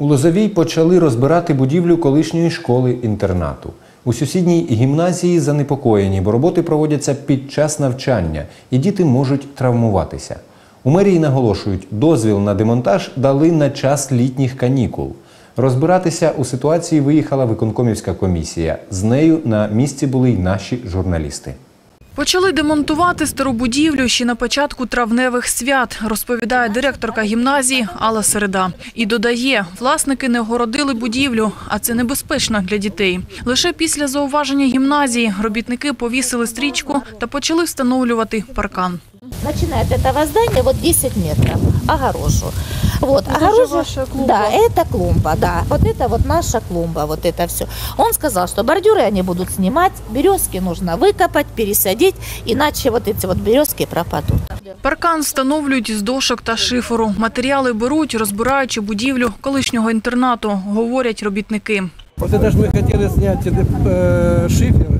У Лозовій почали розбирати будівлю колишньої школи-інтернату. У сусідній гімназії занепокоєні, бо роботи проводяться під час навчання, і діти можуть травмуватися. У мерії наголошують, дозвіл на демонтаж дали на час літніх канікул. Розбиратися у ситуації виїхала виконкомівська комісія. З нею на місці були й наші журналісти. Почали демонтувати стару будівлю ще на початку травневих свят, розповідає директорка гімназії Алла Середа. І додає, власники не огородили будівлю, а це небезпечно для дітей. Лише після зауваження гімназії робітники повісили стрічку та почали встановлювати паркан Начиная от этого здания вот 10 метров огорожу. Вот, огорожу. ваша клумба. Да, это клумба, да. Вот это вот наша клумба, вот это все. Он сказал, что бордюры они будут снимать, березки нужно выкопать, пересадить, иначе вот эти вот березки пропадут. Паркан встановлюють з дошок та шиферу. Матеріали беруть, розбираючи будівлю колишнього інтернату, говорять робітники. Вот это же мы хотели снять э, шифер, э,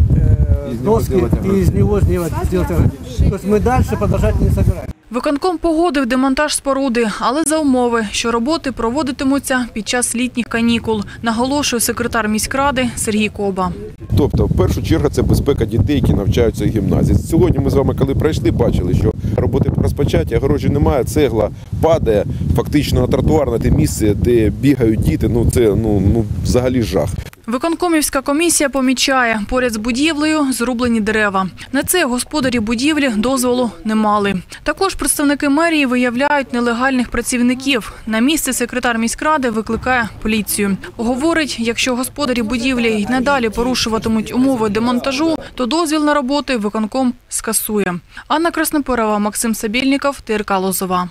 доски и из него сделать, сделать. То есть мы дальше продолжать не собираем. Виконком погодив демонтаж споруди, але за умови, що роботи проводитимуться під час літніх канікул, наголошує секретар міськради Сергій Коба. Тобто, в першу чергу, це безпека дітей, які навчаються в гімназії. Сьогодні ми з вами, коли пройшли, бачили, що роботи розпочаті, огорожі немає, цегла падає фактично на тротуар, на те місце, де бігають діти. Ну це ну, ну взагалі жах. Виконкомівська комісія помічає, поряд з будівлею зрублені дерева. На це господарі будівлі дозволу не мали. Також представники мерії виявляють нелегальних працівників. На місце секретар міськради викликає поліцію. Говорить, якщо господарі будівлі й надалі порушуватимуть умови демонтажу, то дозвіл на роботи виконком скасує. Анна Краснопорова, Максим Сабєльніков, ТРК Лозова.